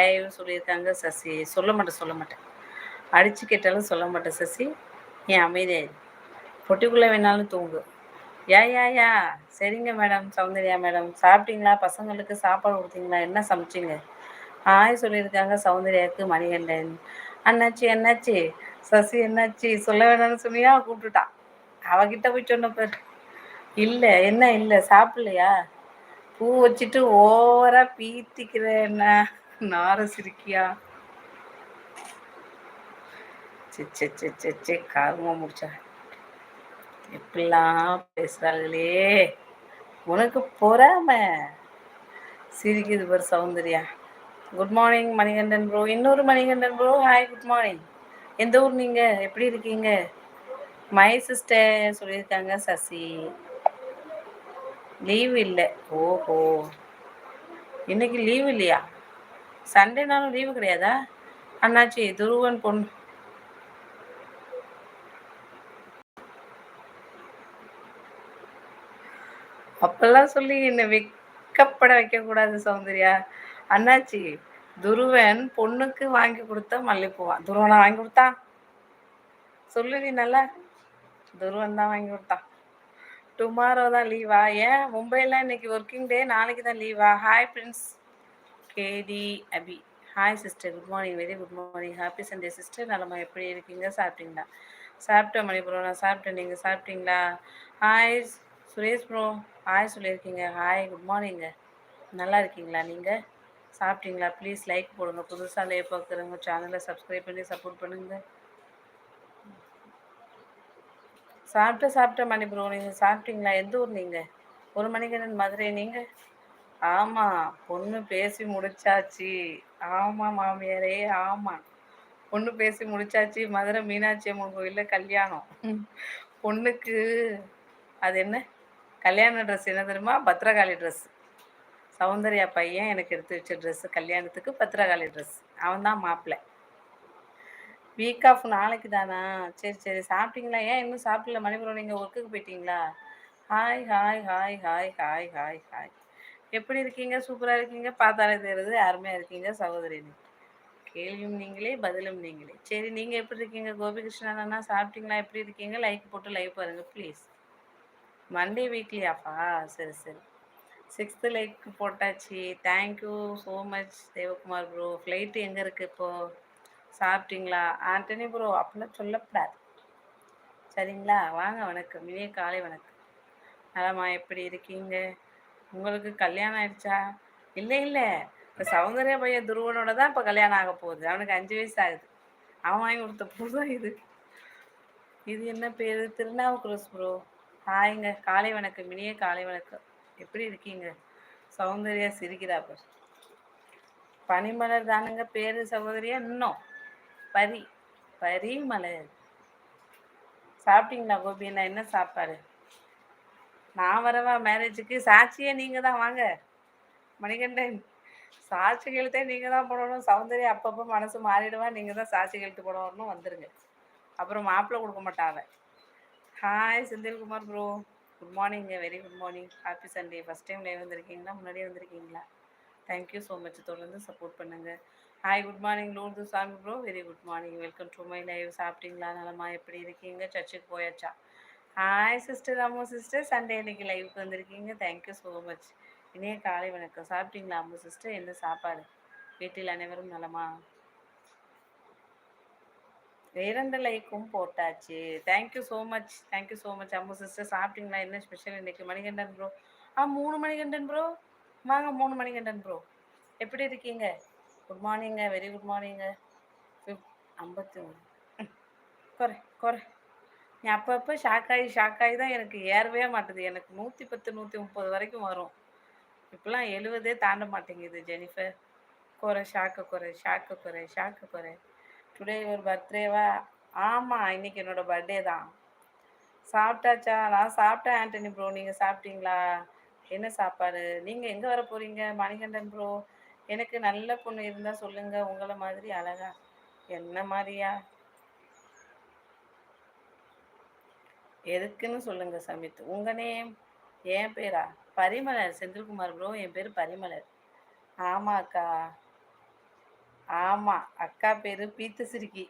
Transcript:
சொல்லியிருக்காங்க சசி. சொல்ல மாட்டேன் சொல்ல மாட்டேன். அடிச்சு கேட்டாலும் சொல்ல மாட்டேன் சசி. ஏன் அமைதியாயிரு பொட்டிக்குள்ளே வேணாலும் தூங்கு. யா யா யா. சரிங்க மேடம் சௌந்தர்யா மேடம். சாப்பிட்டீங்களா? பசங்களுக்கு சாப்பாடு கொடுத்தீங்களா? என்ன சமைச்சிங்க? ஆய் சொல்லியிருக்காங்க சௌந்தர்யாவுக்கு மணிகண்டன். அண்ணாச்சி என்னாச்சு சசி என்னாச்சு சொல்ல வேணாம்னு சொன்னியா? கூப்பிட்டுட்டான் அவகிட்ட போய் சொன்ன பேர். இல்லை என்ன இல்லை சாப்பிடலையா? பூ வச்சுட்டு ஓவரா பீத்திக்கிற என்ன நார சிரிக்கியா? சிச்சே சே காரமா முடிச்சா. எப்படிலாம் பேசுறாங்களே? உனக்கு பொறாம. சிரிக்குது பாரு Soundarya. Good morning Manikandan bro இன்னொரு Manikandan bro hi good morning எந்த ஊர் நீங்க? எப்படி இருக்கீங்க? மை சிஸ்டர் சொல்லியிருக்காங்க சசி. லீவ் இல்லை. ஓஹோ. இன்னைக்கு லீவ் இல்லையா? சண்டேனாலும் லீவு கிடையாதா? அண்ணாச்சி துருவன் பொண்ணு அப்பெல்லாம் சொல்லி என்னை வெக்கப்பட வைக்கக்கூடாது சௌந்தர்யா. அண்ணாச்சி துருவன் பொண்ணுக்கு வாங்கி கொடுத்த மல்லிப்பூவான் துருவனா வாங்கி கொடுத்தான் சொல்லு நீ நல்லா. துருவன் தான் வாங்கி கொடுத்தான் டுமாரோ தான் லீவா ஏன்? மும்பையில் இன்னைக்கு ஒர்க்கிங் டே நாளைக்கு தான் லீவா hi Prince KD Abi hi sister good morning very good morning happy Sunday sister நலமா எப்படி இருக்கீங்க? சாப்பிட்டீங்களா? சாப்பிட்டோம் மணி ப்ரோ நான் சாப்பிட்டேன். நீங்கள் சாப்பிட்டீங்களா? ஹாய் சுரேஷ் ப்ரோ ஹாய் சொல்லியிருக்கீங்க. ஹாய் குட் மார்னிங்க நல்லா இருக்கீங்களா நீங்கள் சாப்பிட்டீங்களா? ப்ளீஸ் லைக் போடுங்க. புதுசாக லே பார்க்குறவங்க சேனலை சப்ஸ்கிரைப் பண்ணி சப்போர்ட் பண்ணுங்கள் சாப்பிட்ட சாப்பிட்ட மணி ப்ரோ நீங்கள் சாப்பிட்டீங்களா? எந்த ஊர் நீங்கள் ஒரு மணிக்கு மதுரை. நீங்கள் ஆமாம் பொண்ணு பேசி முடிச்சாச்சு. ஆமாம் மாமியாரே ஆமாம் பொண்ணு பேசி முடிச்சாச்சு. மதுரை மீனாட்சி அம்மன் கோயிலில் கல்யாணம். பொண்ணுக்கு அது என்ன? கல்யாண ட்ரெஸ் என்ன தெரியுமா? பத்திரகாளி ட்ரெஸ் சௌந்தர்யா பையன் எனக்கு எடுத்து வச்ச ட்ரெஸ்ஸு கல்யாணத்துக்கு பத்திரகாளி ட்ரெஸ் அவன் தான் மாப்பிள்ளை வீக் ஆஃப் நாளைக்கு தானா? சரி சரி. சாப்பிட்டீங்களா? ஏன் இன்னும் சாப்பிடல? மணிபுரம் நீங்கள் ஒர்க்குக்கு போயிட்டீங்களா? Hi hi hi hi hi hi hi எப்படி இருக்கீங்க? சூப்பராக இருக்கீங்க. பார்த்தாலே தெரியுது. அருமையாக இருக்கீங்க சகோதரி கேள்வியும் நீங்களே பதிலும் நீங்களே. சரி நீங்கள் எப்படி இருக்கீங்க? கோபிகிருஷ்ணன் அண்ணா சாப்பிட்டீங்களா? எப்படி இருக்கீங்க? லைக் போட்டு லைக் பாருங்க ப்ளீஸ் மண்டே வீக்லி ஆஃபா சரி சரி. சிக்ஸ்த்து லைக் போட்டாச்சு. Thank you so much Devakumar bro flight எங்கே இருக்குது இப்போது சாப்பிட்டீங்களா? ஆண்டனி ப்ரோ அப்படிலாம் சொல்லக்கூடாது. சரிங்களா? வாங்க வணக்கம். இனிய காலை வணக்கம். நலமா எப்படி இருக்கீங்க? உங்களுக்கு கல்யாணம் ஆயிடுச்சா? இல்லை இல்லை. இப்போ சௌந்தர்ய பையன் துருவனோட தான் இப்போ கல்யாணம் ஆக போகுது. அவனுக்கு அஞ்சு வயசு ஆகுது. அவன் வாங்கி கொடுத்த பூ இது. இது என்ன பேர்? திருநாவுக்குரஸ் ப்ரோ ஹாய்ங்க. காலை வணக்கம். இனிய காலை வணக்கம். எப்படி இருக்கீங்க? சௌந்தர்யா சிரிக்கிறா பார் பனிமலர் தானுங்க பேரு சகோதரியா இன்னும். பரி பரி மலர் சாப்பிட்டீங்களா நான் என்ன சாப்பாடு? நான் வரவா? மேரேஜுக்கு சாட்சியே நீங்கள் தான். வாங்க. மணிகண்டன் சாட்சி கழுத்தே நீங்கள் தான் போடணும். சௌந்தர்யா அப்பப்போ மனசு மாறிடுவா. நீங்கள் தான் சாட்சி கழுத்து போடணும்னு வந்துருங்க. அப்புறம் மாப்பிள்ளை கொடுக்க மாட்டாங்க hi Senthilkumar bro good மார்னிங்க very good morning happy Sunday first time live வந்திருக்கீங்களா? முன்னாடியே வந்திருக்கீங்களா? தேங்க்யூ ஸோ மச் தொடர்ந்து சப்போர்ட் பண்ணுங்கள் hi good morning Lourdu Samy bro very good morning welcome to my live சாப்பிட்டீங்களா? நலமா? எப்படி இருக்கீங்க? சர்ச்சுக்கு போயாச்சா? Hi sister Ammu sister Sunday இன்னைக்கு லைவுக்கு வந்திருக்கீங்க. தேங்க்யூ ஸோ மச் இனிய காலை வணக்கம். சாப்பிட்டீங்களா அம்மு சிஸ்டர் என்ன சாப்பாடு? வீட்டில் அனைவரும் நலமா? இரண்டு லைக்கும் போட்டாச்சு. Thank you so much thank you so much Ammu sister சாப்பிட்டீங்களா? என்ன ஸ்பெஷல் இன்னைக்கு? மணிகண்டன் ப்ரோ ஆ மூணு மணிகண்டன் ப்ரோ வாங்க மூணு மணிகண்டன் ப்ரோ எப்படி இருக்கீங்க? குட் மார்னிங்க வெரி குட் மார்னிங்க ஐம்பத்தி ஒன்று குறை குறை. அப்பப்போ ஷாக் ஆகி ஷாக் ஆகி தான் எனக்கு ஏறவே மாட்டுது. எனக்கு நூற்றி பத்து நூற்றி முப்பது வரைக்கும் வரும். இப்போலாம் எழுவதே தாண்ட மாட்டேங்குது ஜெனிஃபர். குறை ஷாக்கு குறை ஷாக்கு குறை ஷாக்கு குறை. டுடே ஒரு பர்த்டேவா ஆமாம் இன்னைக்கு என்னோட பர்த்டே தான். சாப்பிட்டாச்சா? நான் சாப்பிட்டேன் ஆண்டனி ப்ரோ நீங்கள் சாப்பிட்டீங்களா? என்ன சாப்பாடு? நீங்கள் எங்கே வர போகிறீங்க மணிகண்டன் ப்ரோ எனக்கு நல்ல பொண்ணு இருந்தால் சொல்லுங்கள் உங்களை மாதிரி அழகா. என்ன மாதிரியா? எதுக்குன்னு சொல்லுங்க சமித் உங்க நேம் என் பேரா பரிமலர் செந்தில்குமார் ப்ரோ என் பேர் பரிமலர் ஆமாக்கா ஆமா. அக்கா பேரு பீத்து சிறுக்கி.